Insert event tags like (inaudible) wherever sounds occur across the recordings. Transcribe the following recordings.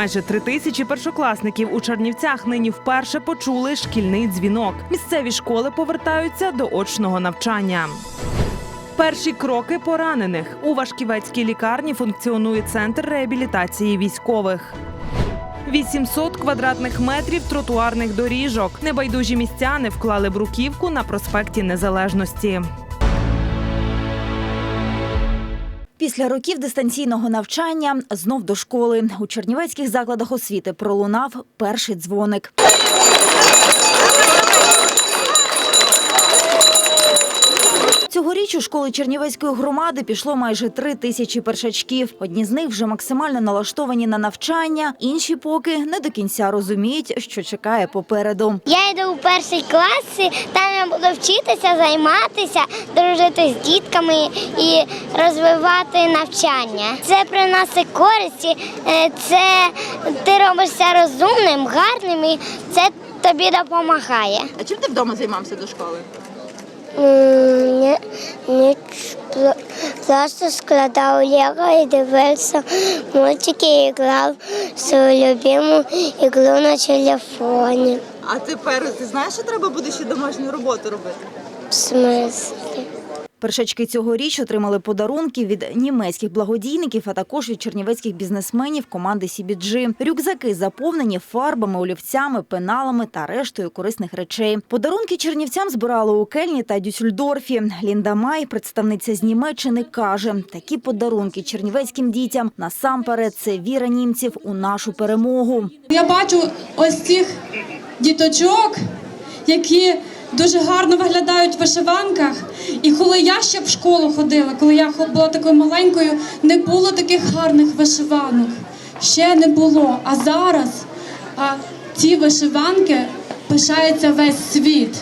Майже три тисячі першокласників у Чернівцях нині вперше почули шкільний дзвінок. Місцеві школи повертаються до очного навчання. Перші кроки поранених у Вашківецькій лікарні функціонує центр реабілітації військових. 800 квадратних метрів тротуарних доріжок. Небайдужі містяни вклали бруківку на проспекті Незалежності. Після років дистанційного навчання знов до школи у чернівецьких закладах освіти пролунав перший дзвоник. Цьогоріч у школи Чернівецької громади пішло майже три тисячі першачків. Одні з них вже максимально налаштовані на навчання, інші поки не до кінця розуміють, що чекає попереду. Я йду у перший клас, там я буду вчитися, займатися, дружити з дітками і розвивати навчання. Це приносить користі, е, це ти робишся розумним, гарним і це тобі допомагає. А чим ти вдома займався до школи? Ні, ніч просто складав лего і дивився мультики і грав свою любиму ігру на телефоні. А тепер ти знаєш, що треба буде ще домашню роботу робити? В смислі? Першачки цьогоріч отримали подарунки від німецьких благодійників, а також від чернівецьких бізнесменів команди CBG. Рюкзаки заповнені фарбами, олівцями, пеналами та рештою корисних речей. Подарунки чернівцям збирали у Кельні та Дюссельдорфі. Лінда Май, представниця з Німеччини, каже: такі подарунки чернівецьким дітям насамперед це віра німців у нашу перемогу. Я бачу ось цих діточок, які дуже гарно виглядають в вишиванках. І коли я ще в школу ходила, коли я була такою маленькою, не було таких гарних вишиванок. Ще не було. А зараз а, ці вишиванки пишається весь світ.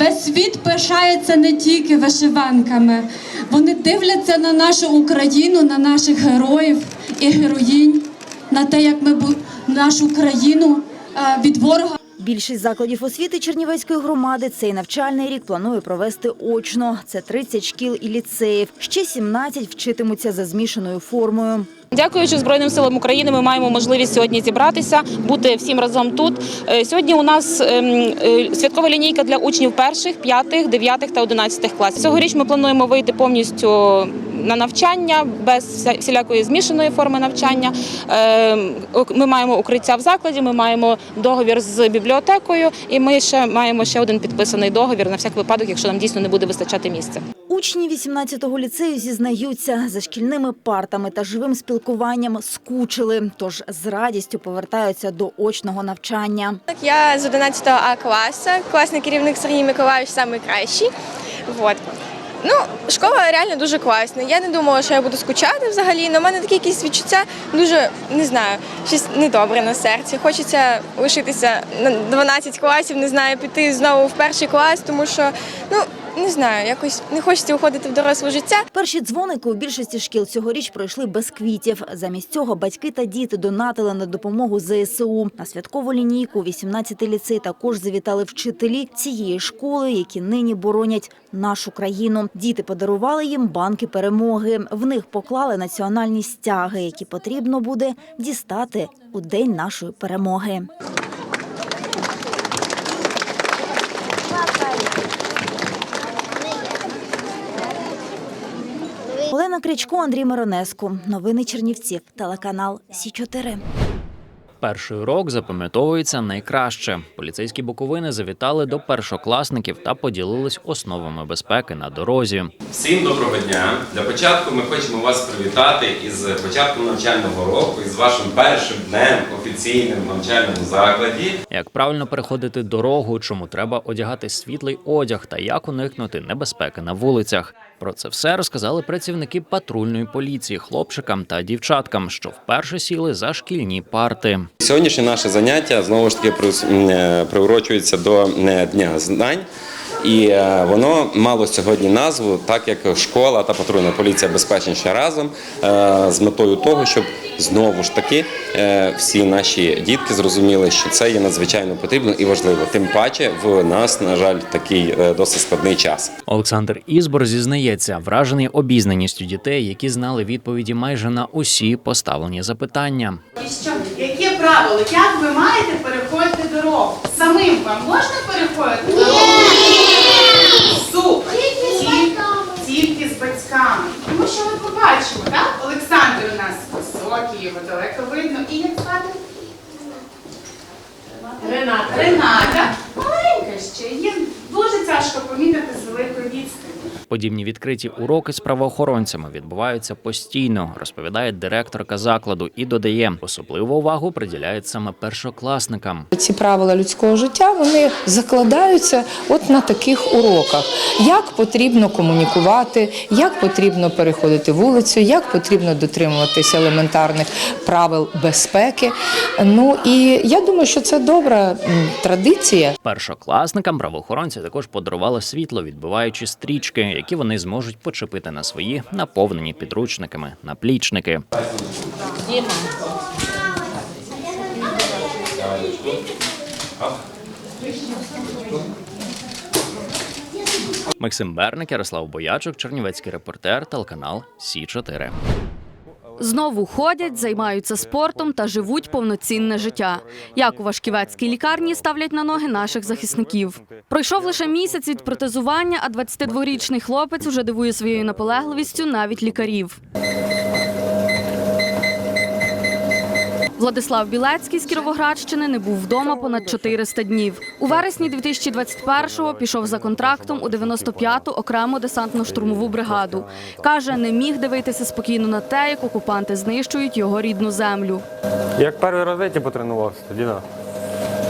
Весь світ пишається не тільки вишиванками. Вони дивляться на нашу Україну, на наших героїв і героїнь, на те, як ми нашу країну е, від ворога Більшість закладів освіти Чернівецької громади цей навчальний рік планує провести очно. Це 30 шкіл і ліцеїв. Ще 17 вчитимуться за змішаною формою. Дякуючи Збройним силам України, ми маємо можливість сьогодні зібратися, бути всім разом тут. Е, Сьогодні у нас ем, е, святкова лінійка для учнів перших, п'ятих, дев'ятих та одинадцятих класів. Цьогоріч ми плануємо вийти повністю на навчання без всілякої змішаної форми навчання. Ем, Ми маємо укриття в закладі, ми маємо договір з бібліотекою, і ми ще маємо ще один підписаний договір на всяк випадок, якщо нам дійсно не буде вистачати місця. Учні 18-го ліцею зізнаються, за шкільними партами та живим спілкуванням скучили, тож з радістю повертаються до очного навчання. Так, Я з 11 А класу, класний керівник Сергій Миколаївич найкращий. Вот. Ну, школа реально дуже класна. Я не думала, що я буду скучати взагалі, але в мене такі якісь відчуття дуже не знаю, щось недобре на серці. Хочеться лишитися на 12 класів, не знаю, піти знову в перший клас, тому що ну не знаю, якось не хочеться уходити в доросле життя. Перші дзвоники у більшості шкіл цьогоріч пройшли без квітів. Замість цього батьки та діти донатили на допомогу ЗСУ. На святкову лінійку у 18-й ліцей також завітали вчителі цієї школи, які нині боронять нашу країну. Діти подарували їм банки перемоги. В них поклали національні стяги, які потрібно буде дістати у день нашої перемоги. Олена Крічко, Андрій Миронеску. Новини Чернівців. Телеканал Сі 4 Перший урок запам'ятовується найкраще. Поліцейські буковини завітали до першокласників та поділились основами безпеки на дорозі. Всім доброго дня. Для початку ми хочемо вас привітати із початком навчального року і з вашим першим днем офіційним в навчальному закладі. Як правильно переходити дорогу, чому треба одягати світлий одяг та як уникнути небезпеки на вулицях. Про це все розказали працівники патрульної поліції хлопчикам та дівчаткам, що вперше сіли за шкільні парти. Сьогоднішнє наше заняття знову ж таки е, приурочується до е, Дня знань. І е, воно мало сьогодні назву, так як школа та патрульна поліція безпечніше разом з метою того, щоб знову ж таки всі наші дітки зрозуміли, що це є надзвичайно потрібно і важливо. Тим паче в нас, на жаль, такий досить складний час. Олександр Ізбор зізнається, вражений обізнаністю дітей, які знали відповіді майже на усі поставлені запитання. Яке правило, як ви маєте переходити дорогу. Самим вам можна переходити дорогу? Супер. Тільки, тільки з батьками. Тому що ми побачимо, так? Олександр у нас високий, його далеко видно. І як звати? Рената. Рената. Маленька ще. Їм дуже тяжко помітити з великої відстані. Подібні відкриті уроки з правоохоронцями відбуваються постійно, розповідає директорка закладу і додає, особливу увагу приділяють саме першокласникам. Ці правила людського життя вони закладаються от на таких уроках. Як потрібно комунікувати, як потрібно переходити вулицю, як потрібно дотримуватися елементарних правил безпеки. Ну і я думаю, що це добра традиція. Першокласникам правоохоронці також подарували світло, відбиваючи стрічки, які вони зможуть почепити на свої наповнені підручниками наплічники. Максим Берник, Ярослав Боячок, Чернівецький репортер, телеканал Сі 4 Знову ходять, займаються спортом та живуть повноцінне життя. Як у Вашківецькій лікарні ставлять на ноги наших захисників. Пройшов лише місяць від протезування, а 22-річний хлопець уже дивує своєю наполегливістю навіть лікарів. Владислав Білецький з Кіровоградщини не був вдома понад 400 днів. У вересні 2021-го пішов за контрактом у 95-ту окрему десантно-штурмову бригаду. Каже, не міг дивитися спокійно на те, як окупанти знищують його рідну землю. Як перший рази типу, тренувався, тоді да.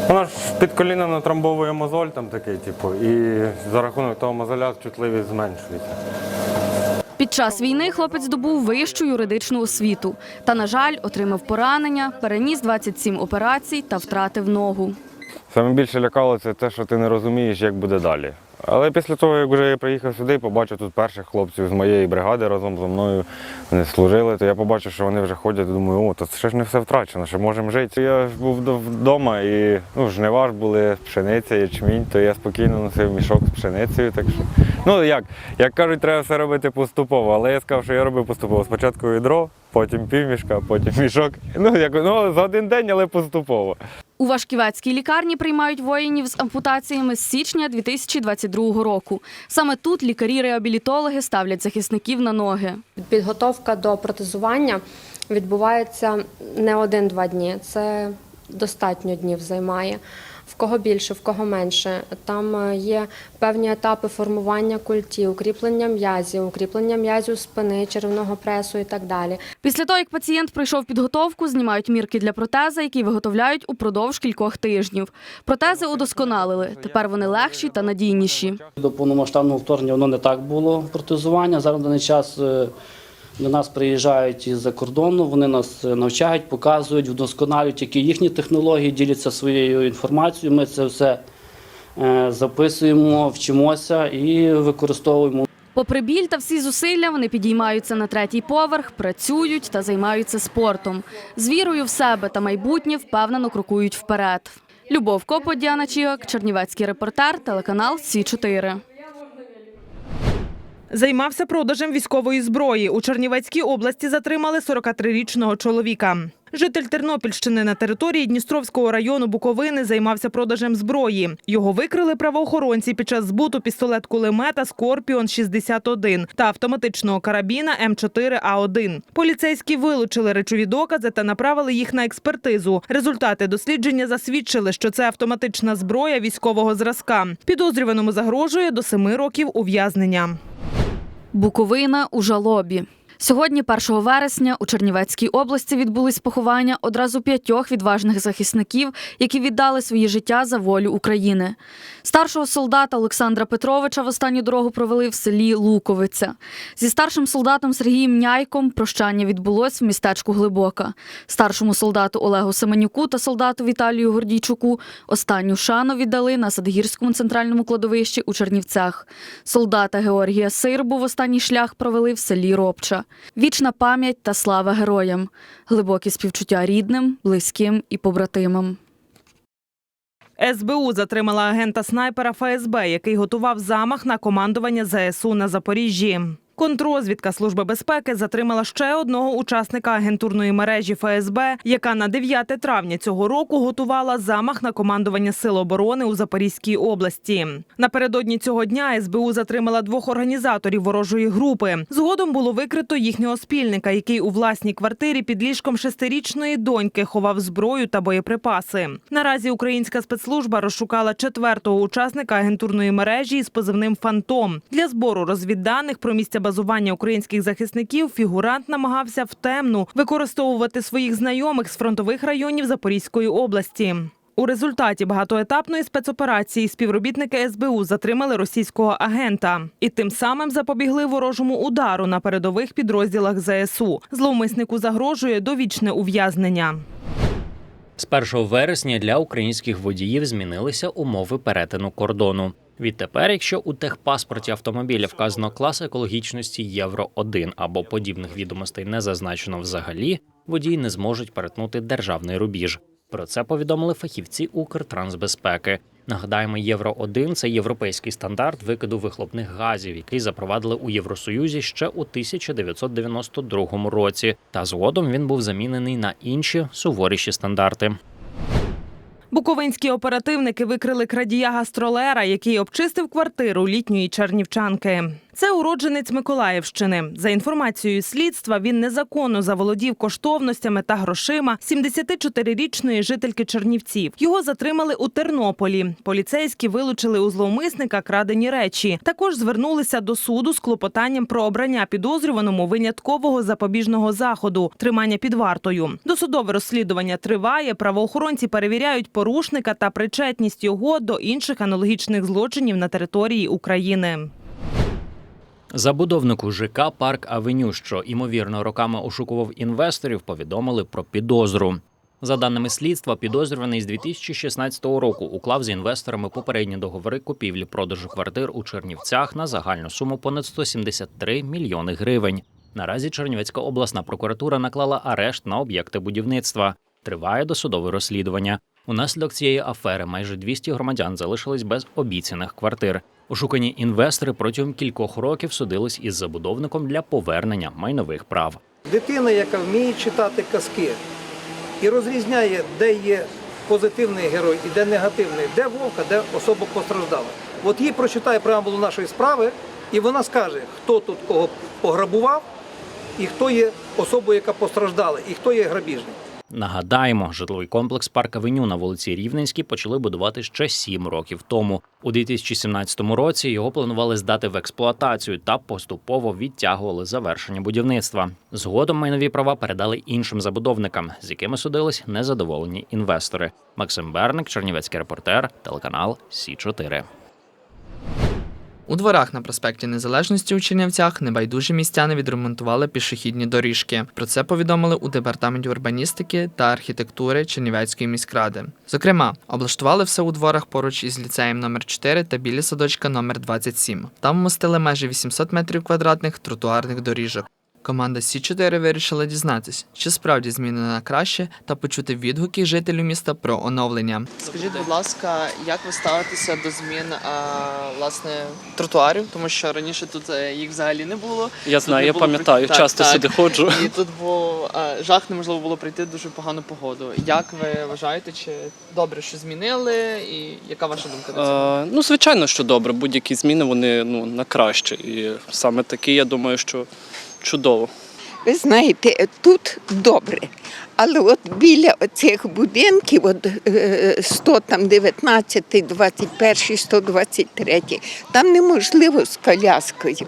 Вона ж під коліном натрамбовує мозоль там такий, типу, і за рахунок того мозоля чутливість зменшується. Час війни хлопець здобув вищу юридичну освіту. Та, на жаль, отримав поранення, переніс 27 операцій та втратив ногу. Саме більше лякало це те, що ти не розумієш, як буде далі. Але після того, як вже я приїхав сюди, побачив тут перших хлопців з моєї бригади разом зі мною. Вони служили, то я побачив, що вони вже ходять. Думаю, о, то ще ж не все втрачено, ще можемо жити. Я ж був до- вдома і ну, жнива ж були пшениця, ячмінь, то я спокійно носив мішок з пшеницею. Так що, ну як, як кажуть, треба все робити поступово. Але я сказав, що я робив поступово. Спочатку відро, потім півмішка, потім мішок. Ну, як, ну за один день, але поступово. У Вашківецькій лікарні приймають воїнів з ампутаціями з січня 2022 року. Саме тут лікарі-реабілітологи ставлять захисників на ноги. Підготовка до протезування відбувається не один-два дні. Це достатньо днів займає. В кого більше, в кого менше. Там е, є певні етапи формування культів, укріплення м'язів, укріплення м'язів спини, черевного пресу і так далі. Після того, як пацієнт пройшов підготовку, знімають мірки для протеза, які виготовляють упродовж кількох тижнів. Протези удосконалили. Тепер вони легші та надійніші. До повномасштабного вторгнення воно не так було протезування. Зараз на даний час е, до нас приїжджають із-за кордону, вони нас е, навчають, показують, вдосконалюють, які їхні технології, діляться своєю інформацією. Ми це все е, записуємо, вчимося і використовуємо. Попри біль та всі зусилля, вони підіймаються на третій поверх, працюють та займаються спортом. З вірою в себе та майбутнє впевнено крокують вперед. Любов Копо, Діана Чігак, Чернівецький репортер, телеканал Сі 4 Займався продажем військової зброї. У Чернівецькій області затримали 43-річного чоловіка. Житель Тернопільщини на території Дністровського району Буковини займався продажем зброї. Його викрили правоохоронці під час збуту пістолет кулемета Скорпіон 61 та автоматичного карабіна М4А1. Поліцейські вилучили речові докази та направили їх на експертизу. Результати дослідження засвідчили, що це автоматична зброя військового зразка. Підозрюваному загрожує до семи років ув'язнення. Буковина у жалобі. Сьогодні, 1 вересня, у Чернівецькій області відбулись поховання одразу п'ятьох відважних захисників, які віддали свої життя за волю України. Старшого солдата Олександра Петровича в останню дорогу провели в селі Луковиця. Зі старшим солдатом Сергієм Няйком прощання відбулось в містечку Глибока. Старшому солдату Олегу Семенюку та солдату Віталію Гордійчуку останню шану віддали на Садгірському центральному кладовищі у Чернівцях. Солдата Георгія Сирбу в останній шлях провели в селі Робча. Вічна пам'ять та слава героям, глибокі співчуття рідним, близьким і побратимам. СБУ затримала агента снайпера ФСБ, який готував замах на командування ЗСУ на Запоріжжі. Контрозвідка Служби безпеки затримала ще одного учасника агентурної мережі ФСБ, яка на 9 травня цього року готувала замах на командування Сил оборони у Запорізькій області. Напередодні цього дня СБУ затримала двох організаторів ворожої групи. Згодом було викрито їхнього спільника, який у власній квартирі під ліжком шестирічної доньки ховав зброю та боєприпаси. Наразі українська спецслужба розшукала четвертого учасника агентурної мережі із позивним Фантом для збору розвідданих про місця базування українських захисників. Фігурант намагався в темну використовувати своїх знайомих з фронтових районів Запорізької області. У результаті багатоетапної спецоперації співробітники СБУ затримали російського агента і тим самим запобігли ворожому удару на передових підрозділах ЗСУ. Зловмиснику загрожує довічне ув'язнення. З 1 вересня для українських водіїв змінилися умови перетину кордону. Відтепер, якщо у техпаспорті автомобіля вказано клас екологічності Євро 1 або подібних відомостей не зазначено взагалі, водії не зможуть перетнути державний рубіж. Про це повідомили фахівці Укртрансбезпеки. Нагадаємо, Євро 1 це європейський стандарт викиду вихлопних газів, який запровадили у Євросоюзі ще у 1992 році. Та згодом він був замінений на інші суворіші стандарти. Буковинські оперативники викрили крадія гастролера, який обчистив квартиру літньої чернівчанки. Це уродженець Миколаївщини. За інформацією слідства, він незаконно заволодів коштовностями та грошима 74-річної жительки Чернівців. Його затримали у Тернополі. Поліцейські вилучили у зловмисника крадені речі. Також звернулися до суду з клопотанням про обрання підозрюваному виняткового запобіжного заходу тримання під вартою. Досудове розслідування триває. Правоохоронці перевіряють порушника та причетність його до інших аналогічних злочинів на території України. Забудовнику ЖК Парк Авеню, що імовірно роками ошукував інвесторів, повідомили про підозру. За даними слідства, підозрюваний з 2016 року уклав з інвесторами попередні договори купівлі-продажу квартир у Чернівцях на загальну суму понад 173 мільйони гривень. Наразі Чернівецька обласна прокуратура наклала арешт на об'єкти будівництва. Триває досудове розслідування. Унаслідок цієї афери майже 200 громадян залишились без обіцяних квартир. Ошукані інвестори протягом кількох років судились із забудовником для повернення майнових прав. Дитина, яка вміє читати казки і розрізняє, де є позитивний герой і де негативний, де вовка, де особа постраждала. От їй прочитає преамбулу нашої справи, і вона скаже, хто тут кого пограбував, і хто є особою, яка постраждала, і хто є грабіжник. Нагадаємо, житловий комплекс Парк Авеню на вулиці Рівненській почали будувати ще сім років тому. У 2017 році його планували здати в експлуатацію та поступово відтягували завершення будівництва. Згодом майнові права передали іншим забудовникам, з якими судились незадоволені інвестори. Максим Берник, Чернівецький репортер, телеканал Сі 4 У дворах на проспекті Незалежності у Чернівцях небайдужі містяни відремонтували пішохідні доріжки. Про це повідомили у департаменті урбаністики та архітектури Чернівецької міськради. Зокрема, облаштували все у дворах поруч із ліцеєм номер 4 та біля садочка номер 27. Там вмостили майже 800 метрів квадратних тротуарних доріжок. Команда Сі 4 вирішила дізнатись, чи справді зміни на краще, та почути відгуки жителів міста про оновлення. Скажіть, будь ласка, як ви ставитеся до змін а, власне тротуарів? Тому що раніше тут е, їх взагалі не було. Я Тут знаю, я було пам'ятаю, при- часто сюди ходжу. І тут був а, жах, неможливо було прийти дуже погану погоду. Як ви вважаєте, чи добре, що змінили, і яка ваша думка це? Е, ну, звичайно, що добре. Будь-які зміни вони ну, на краще. І саме такі, я думаю, що чудово. Ви знаєте, тут добре. Але от біля цих будинків, от е, 119, 21, 123, там неможливо з коляскою.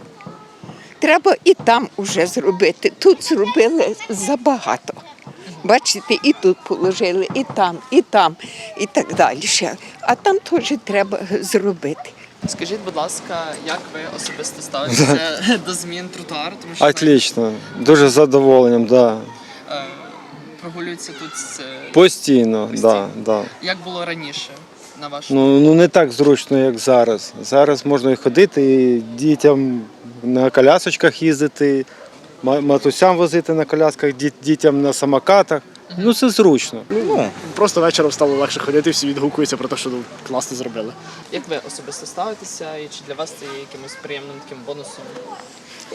Треба і там уже зробити. Тут зробили забагато. Бачите, і тут положили, і там, і там, і так далі. А там теж треба зробити. Скажіть, будь ласка, як ви особисто ставитеся (laughs) до змін тротуару? Тому що Отлично, дуже з задоволенням, да. е, прогулюєтеся тут з, е, Постійно, да, да. як було раніше, на вашу Ну, ну не так зручно, як зараз. Зараз можна і ходити, і дітям на колясочках їздити, ма- матусям возити на колясках, діт- дітям на самокатах. Ну це зручно. Ну, просто вечором стало легше ходити, всі відгукуються про те, що ну, класно зробили. Як ви особисто ставитеся, і чи для вас це є якимось приємним таким бонусом?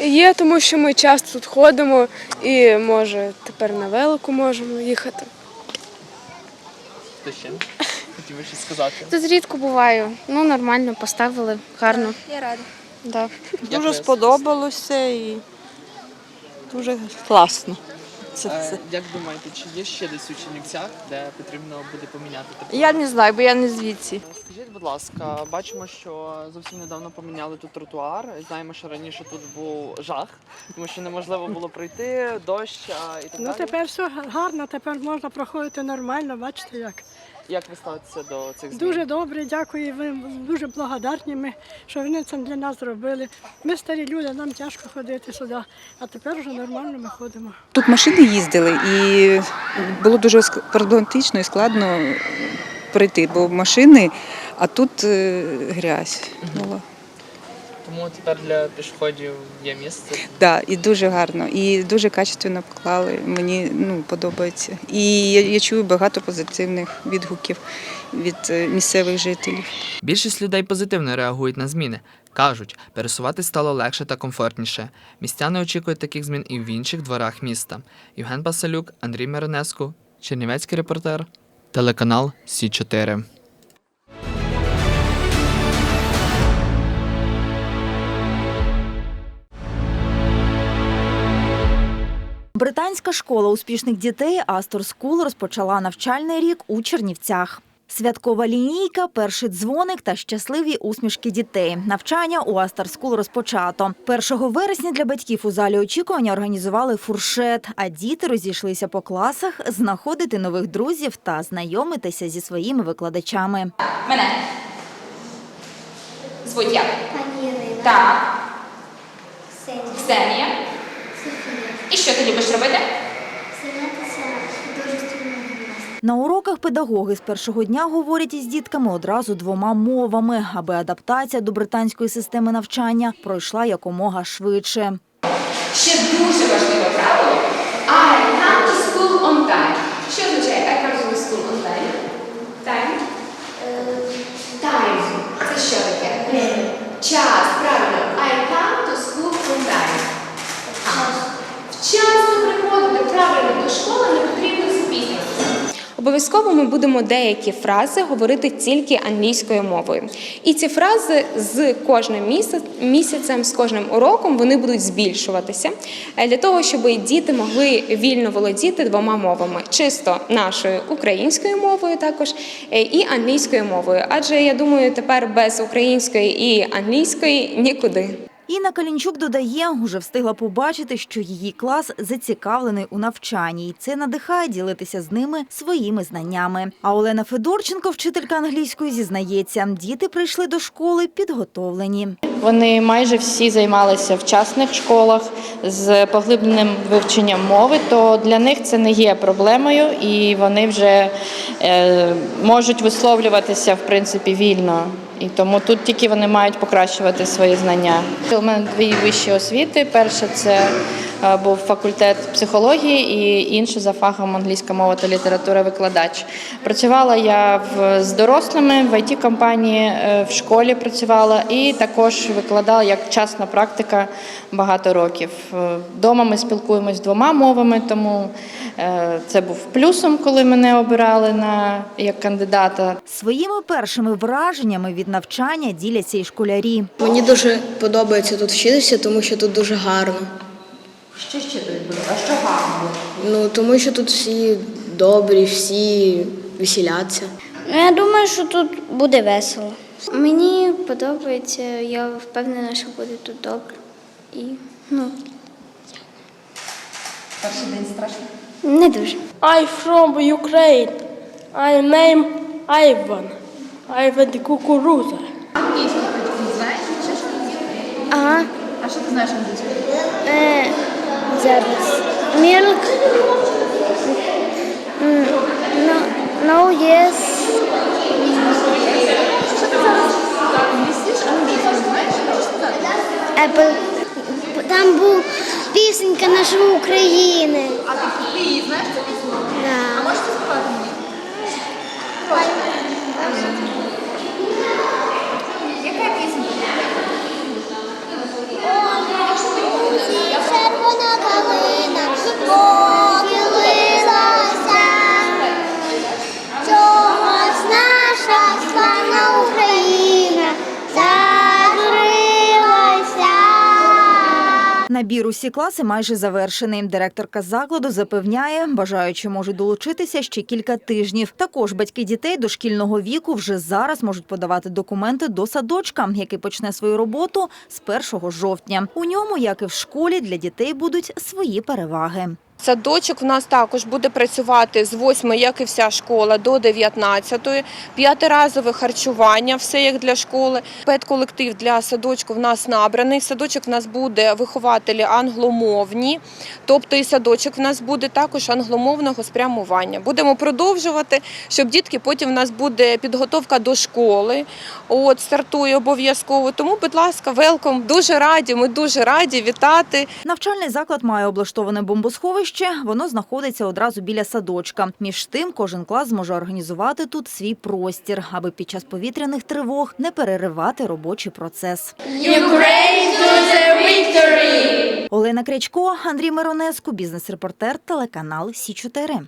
Є, тому що ми часто тут ходимо і може тепер на велику можемо їхати. Ти ще хотів би щось сказати? Тут рідко буваю. Ну, нормально, поставили, гарно. Я рада. Да. Дуже сподобалося і дуже класно. Е, Як думаєте, чи є ще десь у Чернівцях, де потрібно буде поміняти тепло? Я не знаю, бо я не звідси. Скажіть, будь ласка, бачимо, що зовсім недавно поміняли тут тротуар. Знаємо, що раніше тут був жах, тому що неможливо було пройти, дощ а, і так Ну далі. тепер все гарно, тепер можна проходити нормально, бачите як. Як ви ставитеся до цих змін? Дуже добре, дякую вам, дуже благодарні ми, що вони це для нас зробили. Ми старі люди, нам тяжко ходити сюди, а тепер вже нормально ми ходимо. Тут машини їздили і було дуже проблематично і складно прийти, бо машини, а тут е, грязь була. Тому тепер для пішоходів є місце. Да, і дуже гарно, і дуже качественно поклали. Мені ну, подобається. І я, я чую багато позитивних відгуків від е, місцевих жителів. Більшість людей позитивно реагують на зміни. Кажуть, пересувати стало легше та комфортніше. Містяни очікують таких змін і в інших дворах міста. Євген Басалюк, Андрій Миронеску, Чернівецький репортер, телеканал Сі 4 Британська школа успішних дітей Астор Скул розпочала навчальний рік у Чернівцях. Святкова лінійка, перший дзвоник та щасливі усмішки дітей. Навчання у Астер Скул розпочато. 1 вересня для батьків у залі очікування організували фуршет, а діти розійшлися по класах знаходити нових друзів та знайомитися зі своїми викладачами. Мене. Звуть як? Так. Ксенія. І що ти любиш робити? На уроках педагоги з першого дня говорять із дітками одразу двома мовами, аби адаптація до британської системи навчання пройшла якомога швидше. Ще дуже важливе правило. I come to school on time. Що означає I come to school on time? Time? Time. Це що таке? Час, правильно. I come to school on time. Вчасно приходити правильно до школи, не потрібно запізнюватися. Обов'язково ми будемо деякі фрази говорити тільки англійською мовою. І ці фрази з кожним місяцем, з кожним уроком вони будуть збільшуватися е, для того, щоб діти могли вільно володіти двома мовами: чисто нашою українською мовою, також е, і англійською мовою. Адже я думаю, тепер без української і англійської нікуди. Інна Калінчук додає, уже встигла побачити, що її клас зацікавлений у навчанні, і це надихає ділитися з ними своїми знаннями. А Олена Федорченко, вчителька англійської, зізнається, діти прийшли до школи підготовлені. Вони майже всі займалися в частних школах з поглибленим вивченням мови, то для них це не є проблемою, і вони вже е, можуть висловлюватися в принципі вільно. І тому тут тільки вони мають покращувати свої знання. У мене дві вищі освіти. Перша це був факультет психології, і інше за фахом англійська мова та література викладач. Працювала я в, з дорослими в it компанії е, в школі працювала і також викладала як частна практика багато років. Е, Вдома ми спілкуємось двома мовами, тому е, це був плюсом, коли мене обирали на як кандидата. Своїми першими враженнями від навчання діляться і школярі. Мені дуже подобається тут вчитися, тому що тут дуже гарно. Що ще тобі буде? А що гарно? Ну тому що тут всі добрі, всі веселяться. Ну, я думаю, що тут буде весело. Мені подобається, я впевнена, що буде тут добре. І ну, Перший день страшно. не дуже. I from Ukraine. I name Ivan. Ivan the кукуруза. Англійську ти знаєш? Ага. А що ти знаєш англійською? Е, зараз. Milk. М, No, no, yes. Що ти зараз містиш англійською? Знаєш, що можеш сказати? Apple. Там був пісенька нашої України. А ти, ти її знаєш цю пісню? Да. А можеш заспівати мені? Яка пісня? червона калина. Набір усі класи майже завершений. Директорка закладу запевняє, бажаючи можуть долучитися ще кілька тижнів. Також батьки дітей дошкільного віку вже зараз можуть подавати документи до садочка, який почне свою роботу з 1 жовтня. У ньому, як і в школі, для дітей будуть свої переваги. Садочок в нас також буде працювати з 8, як і вся школа, до 19. П'ятиразове харчування, все як для школи. Педколектив для садочку в нас набраний. Садочок в нас буде вихователі англомовні, тобто і садочок в нас буде також англомовного спрямування. Будемо продовжувати, щоб дітки потім в нас буде підготовка до школи. От стартує обов'язково. Тому, будь ласка, велком. Дуже раді. Ми дуже раді вітати. Навчальний заклад має облаштоване бомбосховище. Воно знаходиться одразу біля садочка. Між тим, кожен клас зможе організувати тут свій простір, аби під час повітряних тривог не переривати робочий процес. Ukraine to the victory! Олена Крячко, Андрій Миронеску, бізнес-репортер, телеканал Сі 4